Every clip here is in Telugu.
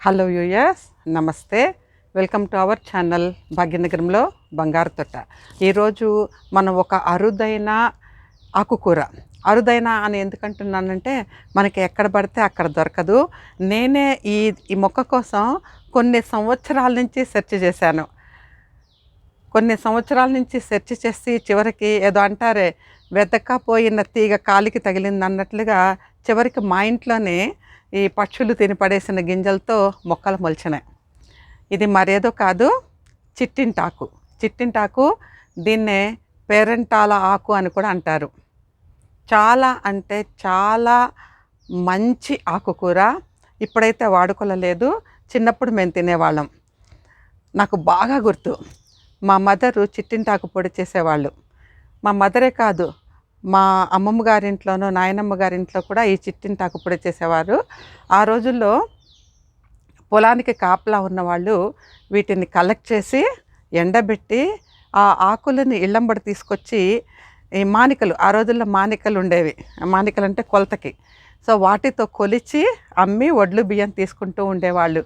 హలో యూయస్ నమస్తే. వెల్కమ్ టు అవర్ ఛానల్ భాగ్యనగరంలో బంగారు తొట్ట ఈరోజు మనం ఒక అరుదైన ఆకుకూర. అరుదైన అని ఎందుకంటున్నానంటే మనకి ఎక్కడ పడితే అక్కడ దొరకదు. నేనే ఈ ఈ మొక్క కోసం కొన్ని సంవత్సరాల నుంచి సెర్చ్ చేశాను. కొన్ని సంవత్సరాల నుంచి సెర్చ్ చేసి చివరికి ఏదో అంటారే వెతకపోయిన తీగ కాలికి తగిలింది అన్నట్లుగా చివరికి మా ఇంట్లోనే ఈ పక్షులు తిని పడేసిన గింజలతో మొక్కలు మొలిచినాయి. ఇది మరేదో కాదు చిట్టింటాకు. చిట్టింటాకు దీన్నే పేరెంటాల ఆకు అని కూడా అంటారు. చాలా అంటే చాలా మంచి ఆకుకూర ఇప్పుడైతే వాడుకోలేదు. చిన్నప్పుడు మేము తినేవాళ్ళం. నాకు బాగా గుర్తు. మా మదరు చిట్టింటాకు పొడి చేసేవాళ్ళు. మా మదరే కాదు మా అమ్మమ్మ గారింట్లోనూ నాయనమ్మ గారింట్లో కూడా ఈ చిట్టిని తాకుప్పుడు చేసేవారు. ఆ రోజుల్లో పొలానికి కాపలా ఉన్నవాళ్ళు వీటిని కలెక్ట్ చేసి ఎండబెట్టి ఆ ఆకులని ఇళ్ళంబడి తీసుకొచ్చి ఈ మానికలు ఆ రోజుల్లో మానికలు ఉండేవి. మానికలు అంటే కొలతకి. సో వాటితో కొలిచి అమ్మి వడ్లు బియ్యం తీసుకుంటూ ఉండేవాళ్ళు.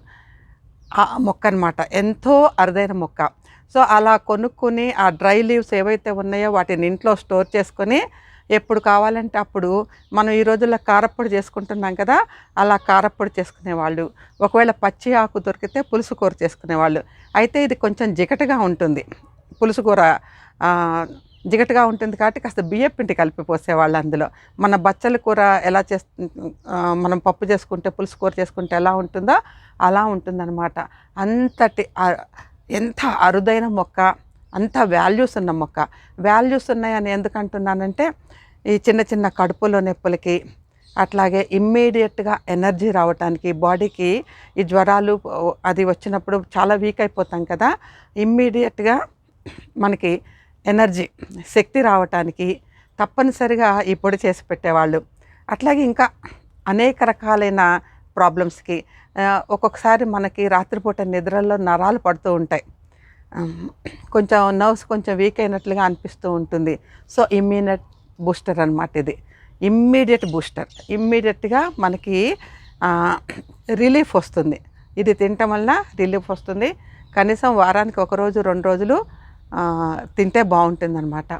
ఆ మొక్క అనమాట ఎంతో అరుదైన మొక్క. సో అలా కొనుక్కొని ఆ డ్రై లీవ్స్ ఏవైతే ఉన్నాయో వాటిని ఇంట్లో స్టోర్ చేసుకొని ఎప్పుడు కావాలంటే అప్పుడు మనం ఈ రోజుల్లో కారప్పొడి చేసుకుంటున్నాం కదా అలా కారప్పొడి చేసుకునేవాళ్ళు. ఒకవేళ పచ్చి ఆకు దొరికితే పులుసు కూర చేసుకునేవాళ్ళు. అయితే ఇది కొంచెం జిగటగా ఉంటుంది. పులుసు కూర జిగటగా ఉంటుంది కాబట్టి కాస్త బియ్యం పిండి కలిపి పోసేవాళ్ళు అందులో. మన బచ్చల కూర ఎలా చేస్ మనం పప్పు చేసుకుంటే పులుసు కూర చేసుకుంటే ఎలా ఉంటుందో అలా ఉంటుందన్నమాట. అంతటి ఎంత అరుదైన మొక్క అంత వాల్యూస్ ఉన్న మొక్క. వాల్యూస్ ఉన్నాయని ఎందుకు అంటున్నానంటే ఈ చిన్న చిన్న కడుపులో నొప్పులకి అట్లాగే ఇమ్మీడియట్గా ఎనర్జీ రావటానికి బాడీకి ఈ జ్వరాలు అది వచ్చినప్పుడు చాలా వీక్ అయిపోతాం కదా. ఇమ్మీడియట్గా మనకి ఎనర్జీ శక్తి రావటానికి తప్పనిసరిగా ఈ పొడి చేసి పెట్టేవాళ్ళు. అట్లాగే ఇంకా అనేక రకాలైన ప్రాబ్లమ్స్కి ఒక్కొక్కసారి మనకి రాత్రిపూట నిద్రలో నరాలు పడుతూ ఉంటాయి. కొంచెం నర్వ్స్ కొంచెం వీక్ అయినట్లుగా అనిపిస్తూ ఉంటుంది. సో ఇమ్మీడియట్ బూస్టర్ అనమాట ఇది. Immediate booster. ఇమ్మీడియట్గా మనకి రిలీఫ్ వస్తుంది. ఇది తినటం వల్ల రిలీఫ్ వస్తుంది. కనీసం వారానికి ఒక రోజు రెండు రోజులు తింటే బాగుంటుంది అనమాట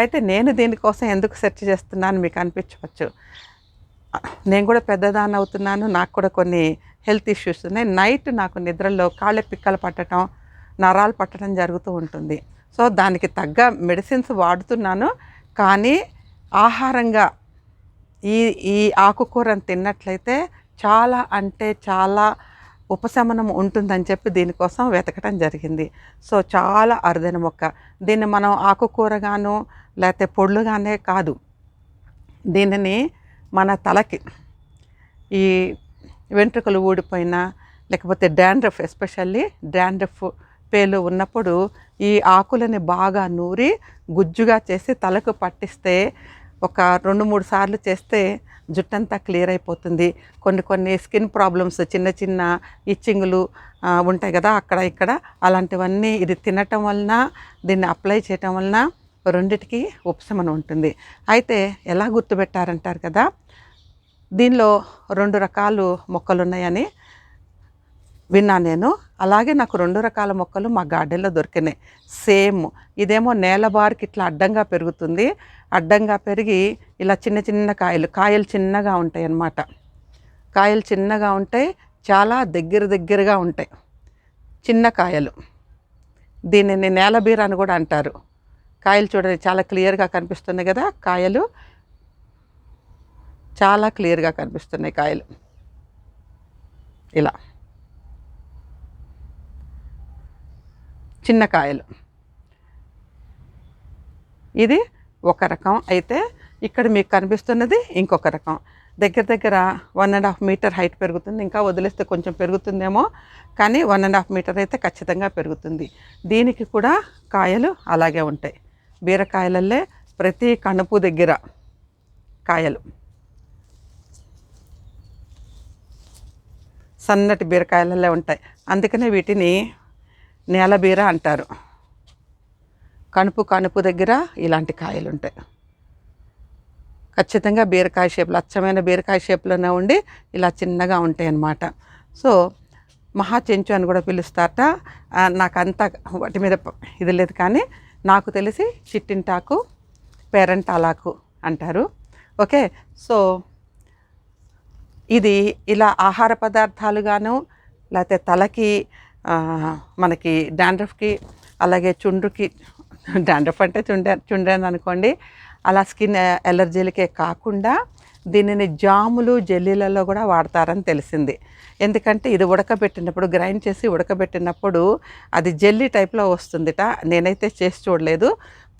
అయితే నేను దీనికోసం ఎందుకు సెర్చ్ చేస్తున్నాను మీకు అనిపించవచ్చు. నేను కూడా పెద్దదాన్ని అవుతున్నాను. నాకు కూడా కొన్ని హెల్త్ ఇష్యూస్ ఉన్నాయి. నైట్ నాకు నిద్రలో కాళ్ళ పిక్కలు పట్టడం నరాలు పట్టడం జరుగుతూ ఉంటుంది. సో దానికి తగ్గ మెడిసిన్స్ వాడుతున్నాను. కానీ ఆహారంగా ఈ ఈ ఆకుకూరను తిన్నట్లయితే చాలా అంటే చాలా ఉపశమనం ఉంటుందని చెప్పి దీనికోసం వెతకడం జరిగింది. సో చాలా అరుదైన మొక్క. దీన్ని మనం ఆకుకూరగాను లేకపోతే పొళ్ళుగానే కాదు. దీనిని మన తలకి ఈ వెంట్రుకలు ఊడిపోయినా లేకపోతే డాండ్రఫ్ ఎస్పెషల్లీ డాండ్రఫ్ పేలు ఉన్నప్పుడు ఈ ఆకులని బాగా నూరి గుజ్జుగా చేసి తలకు పట్టిస్తే ఒక రెండు మూడు సార్లు చేస్తే జుట్టంతా క్లియర్ అయిపోతుంది. కొన్ని కొన్ని స్కిన్ ప్రాబ్లమ్స్ చిన్న చిన్న ఇచ్చింగులు ఉంటాయి కదా అక్కడ ఇక్కడ. అలాంటివన్నీ ఇది తినటం వలన దీన్ని అప్లై చేయటం వలన రెండిటికి ఉపశమనం ఉంటుంది. అయితే ఎలా గుర్తుపెట్టారంటారు కదా? దీనిలో రెండు రకాలు మొక్కలు ఉన్నాయని విన్నాను నేను. అలాగే నాకు రెండు రకాల మొక్కలు మా గార్డెన్లో దొరికినాయి. సేమ్. ఇదేమో నేల బారికి ఇట్లా అడ్డంగా పెరుగుతుంది. అడ్డంగా పెరిగి ఇలా చిన్న చిన్న కాయలు కాయలు చిన్నగా ఉంటాయి అన్నమాట. కాయలు చిన్నగా ఉంటాయి చాలా దగ్గర దగ్గరగా ఉంటాయి. చిన్న కాయలు. దీనిని నేలబీర అని కూడా అంటారు. కాయలు చూడండి చాలా క్లియర్గా కనిపిస్తున్నాయి కదా కాయలు. చాలా క్లియర్గా కనిపిస్తున్నాయి కాయలు. ఇలా. చిన్న కాయలు. ఇది ఒక రకం. అయితే ఇక్కడ మీకు కనిపిస్తున్నది ఇంకొక రకం. దగ్గర దగ్గర one and half metre height పెరుగుతుంది. ఇంకా వదిలేస్తే కొంచెం పెరుగుతుందేమో కానీ వన్ అండ్ హాఫ్ మీటర్ అయితే ఖచ్చితంగా పెరుగుతుంది. దీనికి కూడా కాయలు అలాగే ఉంటాయి. బీరకాయలల్లే ప్రతి కణుపు దగ్గర కాయలు. సన్నటి బీరకాయలల్లే ఉంటాయి. అందుకనే వీటిని నేలబీర అంటారు. కణుపు కణుపు దగ్గర ఇలాంటి కాయలు ఉంటాయి ఖచ్చితంగా బీరకాయ షేప్లో అచ్చమైన బీరకాయ షేప్లోనే ఉండి ఇలా చిన్నగా ఉంటాయి అన్నమాట సో మహా చెంచు అని కూడా పిలుస్తారట. ఆ, నాకు అంత వాటి మీద ఇది లేదు కానీ నాకు తెలిసి చిట్టింటాకు పేరంటాలాకు అంటారు. ఓకే? సో ఇది ఇలా ఆహార పదార్థాలుగాను లేకపోతే తలకి మనకి డాండ్రఫ్కి అలాగే చుండ్రుకి డాండ్రఫ్ అంటే చుండే చుండ్రని అనుకోండి. అలా స్కిన్ ఎలర్జీలకే కాకుండా దీనిని జాములు జెల్లీలలో కూడా వాడతారని తెలిసింది. ఎందుకంటే ఇది ఉడకబెట్టినప్పుడు గ్రైండ్ చేసి ఉడకబెట్టినప్పుడు అది జెల్లీ టైప్లో వస్తుందిట. నేనైతే చేసి చూడలేదు.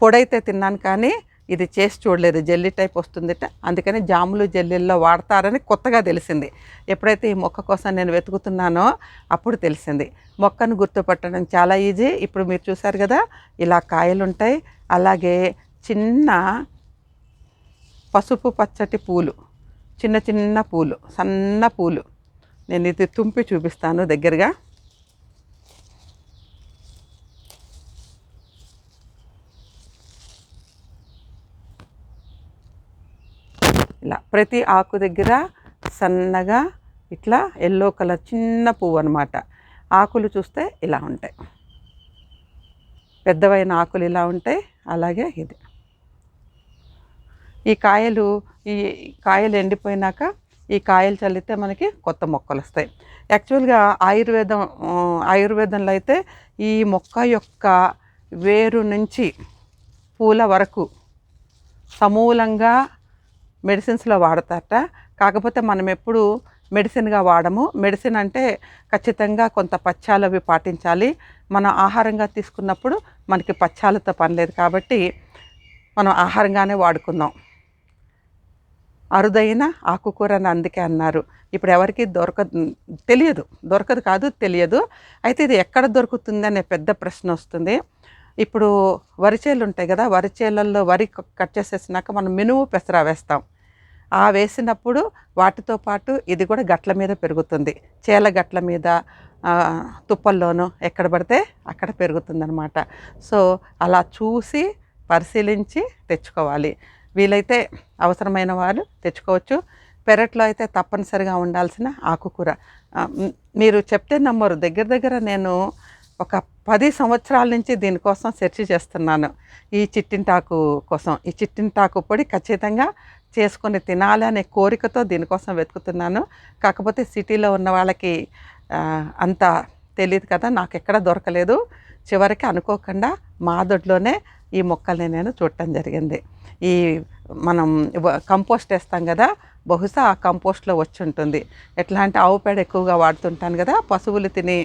పొడైతే తిన్నాను కానీ ఇది చేసి చూడలేదు జెల్లీ టైప్ వస్తుందిట. అందుకని జాములు జెల్లీల్లో వాడతారని కొత్తగా తెలిసింది. ఎప్పుడైతే ఈ మొక్క కోసం నేను వెతుకుతున్నానో అప్పుడు తెలిసింది. మొక్కను గుర్తుపట్టడం చాలా ఈజీ. ఇప్పుడు మీరు చూసారు కదా ఇలా కాయలు ఉంటాయి అలాగే చిన్న పసుపు పచ్చటి పూలు చిన్న చిన్న పూలు సన్న పూలు. నేను ఇది తుంపి చూపిస్తాను దగ్గరగా ఇలా ప్రతి ఆకు దగ్గర సన్నగా ఇట్లా ఎల్లో కలర్ చిన్న పువ్వు అనమాట ఆకులు చూస్తే ఇలా ఉంటాయి. పెద్దవైన ఆకులు ఇలా ఉంటాయి. అలాగే ఇది. ఈ కాయలు ఈ కాయలు ఎండిపోయినాక ఈ కాయలు చల్లితే మనకి కొత్త మొక్కలు వస్తాయి. యాక్చువల్గా ఆయుర్వేదం ఆయుర్వేదంలో అయితే ఈ మొక్క యొక్క వేరు నుంచి పూల వరకు సమూలంగా మెడిసిన్స్లో వాడతారట. కాకపోతే మనం ఎప్పుడు మెడిసిన్గా వాడము. మెడిసిన్ అంటే ఖచ్చితంగా కొంత పచ్చాలు అవి పాటించాలి. మనం ఆహారంగా తీసుకున్నప్పుడు మనకి పచ్చాలతో పని లేదు కాబట్టి మనం ఆహారంగానే వాడుకుందాం. అరుదైన ఆకుకూర అని అందుకే అన్నారు. ఇప్పుడు ఎవరికి దొరక తెలియదు. దొరకదు కాదు తెలియదు. అయితే ఇది ఎక్కడ దొరుకుతుంది అనే పెద్ద ప్రశ్న వస్తుంది. ఇప్పుడు వరిచేలు ఉంటాయి కదా వరిచేలల్లో వరి క- కట్ చేసేసినాక మనం మినుము పెసరా వేస్తాం. ఆ వేసినప్పుడు వాటితో పాటు ఇది కూడా గట్ల మీద పెరుగుతుంది. చేల గట్ల మీద తుప్పల్లోనూ ఎక్కడ పడితే అక్కడ పెరుగుతుందనమాట సో అలా చూసి పరిశీలించి తెచ్చుకోవాలి. వీలైతే అవసరమైన వారు తెచ్చుకోవచ్చు. పెరట్లో అయితే తప్పనిసరిగా ఉండాల్సిన ఆకుకూర. మీరు చెప్తే నమ్మరు. దగ్గర దగ్గర నేను ఒక పది సంవత్సరాల నుంచి దీనికోసం సెర్చ్ చేస్తున్నాను. ఈ చిట్టింటాకు కోసం. ఈ చిట్టింటాకు పొడి ఖచ్చితంగా చేసుకొని తినాలి అనే కోరికతో దీనికోసం వెతుకుతున్నాను. కాకపోతే సిటీలో ఉన్న వాళ్ళకి అంత తెలియదు కదా నాకు ఎక్కడ దొరకలేదు. చివరికి అనుకోకుండా మాదొడ్లోనే ఈ మొక్కల్ని నేను చూడటం జరిగింది. ఈ మనం కంపోస్ట్ వేస్తాం కదా బహుశా ఆ కంపోస్ట్లో వచ్చి ఉంటుంది. ఎట్లా అంటే ఆవు పేడ ఎక్కువగా వాడుతుంటాను కదా పశువులు తిని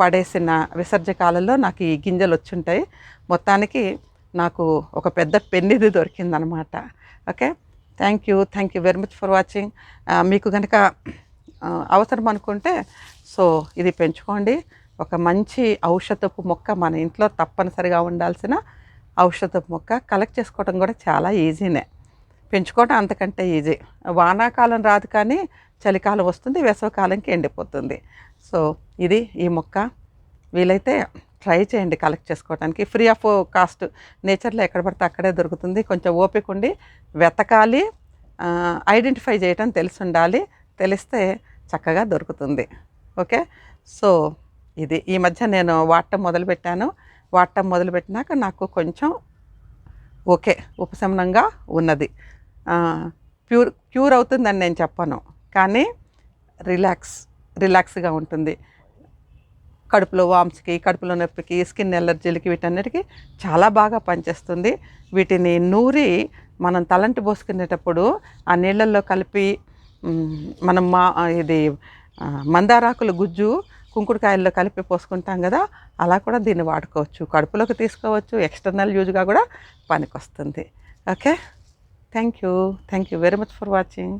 పడేసిన విసర్జకాలలో నాకు ఈ గింజలు వచ్చుంటాయి మొత్తానికి నాకు ఒక పెద్ద పెన్నిది దొరికిందనమాట. Okay? Thank you thank you very much for watching మీకు కనుక అవసరం అనుకుంటే సో ఇది పెంచుకోండి. ఒక మంచి ఔషధపు మొక్క మన ఇంట్లో తప్పనిసరిగా ఉండాల్సిన ఔషధపు మొక్క కలెక్ట్ చేసుకోవడం కూడా చాలా ఈజీనే పెంచుకోవడం అంతకంటే ఈజీ వానాకాలం రాదు కానీ చలికాలం వస్తుంది వేసవికాలంకి ఎండిపోతుంది. సో ఇది ఈ మొక్క. వీలైతే ట్రై చేయండి కలెక్ట్ చేసుకోవడానికి ఫ్రీ ఆఫ్ కాస్ట్ నేచర్లో ఎక్కడ పడితే అక్కడే దొరుకుతుంది. కొంచెం ఓపిక ఉండి వెతకాలి. ఐడెంటిఫై చేయటం తెలిసి ఉండాలి తెలిస్తే చక్కగా దొరుకుతుంది. ఓకే? సో ఇది. ఈ మధ్య నేను వాడటం మొదలుపెట్టాను. వాడటం మొదలుపెట్టినాక నాకు కొంచెం ఓకే ఉపశమనంగా ఉన్నది. ప్యూర్ క్యూర్ అవుతుందని నేను చెప్పను. కానీ రిలాక్స్ రిలాక్స్గా ఉంటుంది. కడుపులో వామ్స్కి కడుపులో నొప్పికి స్కిన్ ఎలర్జీలకి వీటన్నిటికీ చాలా బాగా పనిచేస్తుంది. వీటిని నూరి మనం తలంటి పోసుకునేటప్పుడు ఆ నీళ్ళల్లో కలిపి మనం మా ఇది మందారాకుల గుజ్జు కుంకుడుకాయల్లో కలిపి పోసుకుంటాం కదా అలా కూడా దీన్ని వాడుకోవచ్చు. కడుపులోకి తీసుకోవచ్చు ఎక్స్టర్నల్ యూజ్గా కూడా పనికొస్తుంది. Okay? Thank you thank you very much for watching.